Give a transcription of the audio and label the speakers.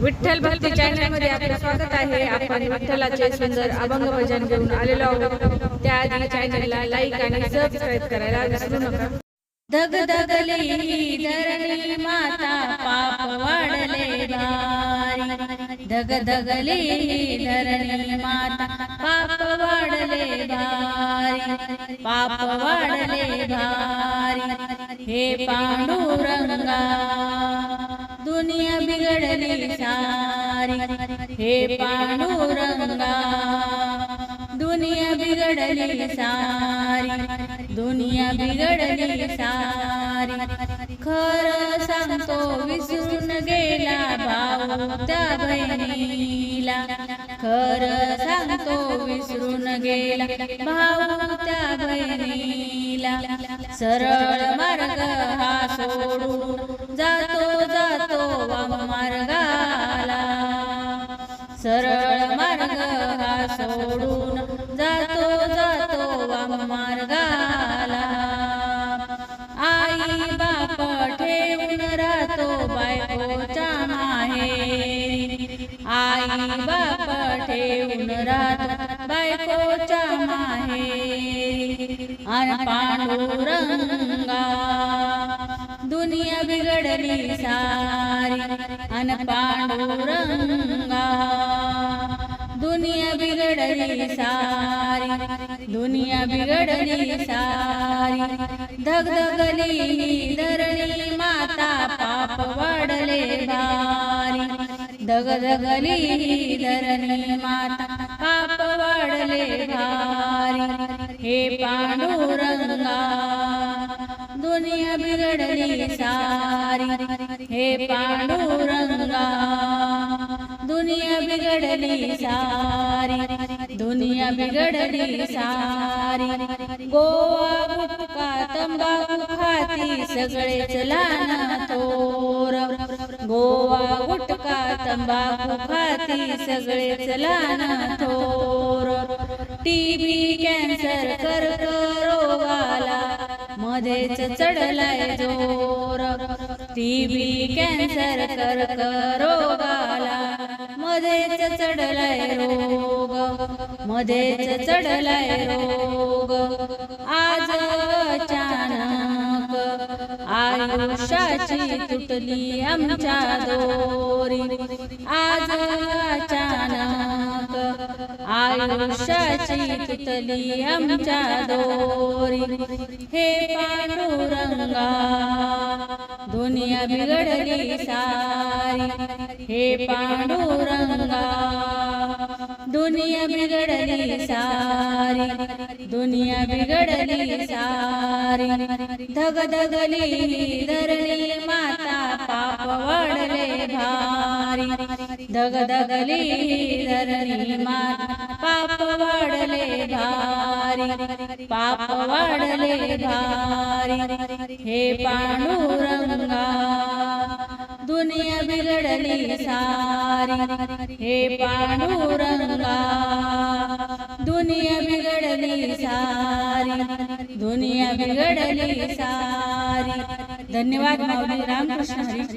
Speaker 1: विठ्ठल भक्ती चॅनलमध्ये आपलं स्वागत आहे. आपण विठ्ठलाचे सुंदर अभंग भजन घेऊन आलेलो आहोत. त्याआधी चॅनलला लाईक आणि सबस्क्राईब करायला विसरू नका
Speaker 2: धग धगली धरणी माता पाप वाढले भारी धग धगली धरणी माता पाप वाढले भारी. पाप वाढले भारी. हे पांडुरंगा दुनिया बिघडली सारी हे पांडुरंगा। दुनिया बिघडली सारी दुनिया बिघडली सारी। खरं सांगतो विसरून गेला भाऊ त्या बहिणीला। खरं सांगतो विसरून गेला भाऊ त्या बहिणीला। सरळ मार्ग हा सोडू मार्ग हा सोडून जातो जातो वाम मार्गाला. आई बाप ठेवून राहतो बायकोच्या माहेरी. आई बाप ठेवून राहतो बायकोच्या माहेरी. आणि पांडुरंगा दुनिया बिघडली सारी. अन पांडुरंग बिघडली सारी दुनिया बिघडली सारी. धगधगली धरणी माता पाप वाढले भारी. धगधगली धरणी माता पाप वाढले भारी. हे पांडुरंगा दुनिया बिघडली सारी. हे पांडू बिघडली सारी दुनिया बिघडली सारी. गोवा गुटका तंबाखू खाती सगळेच लहान थोर. गोवा गुटका तंबाखू खाती सगळेच लहान थोर. टीबी कॅन्सर कर्करोगाला मध्येच चढलाय जोर. टीबी कॅन्सर कर्करोगाला मध्येच चढलाय रोग मध्येच चढलाय रोग. आज अचानक आयुष्याची तुटली आमच्या दोरी. आज अचानक आयुष्याची तुटली आमच्या दोरी. हे पांडुरंगा दुनिया बिघडली सारी। हे पांडुरंग दुनिया बिघडली सारी दुनिया बिघडली सारी. धगधगली धरणी माता पाप वाढले भारी. धगधगली धरणी माता पाप वाढले भारी. पाप वाढले भारी. हे पांडुरंगा दुनिया बिघडली सारी. हे पांडुरंगा दुनिया बिघडली सारी. दुनिया बिघडली सारी. धन्यवाद माऊली रामकृष्ण हरी.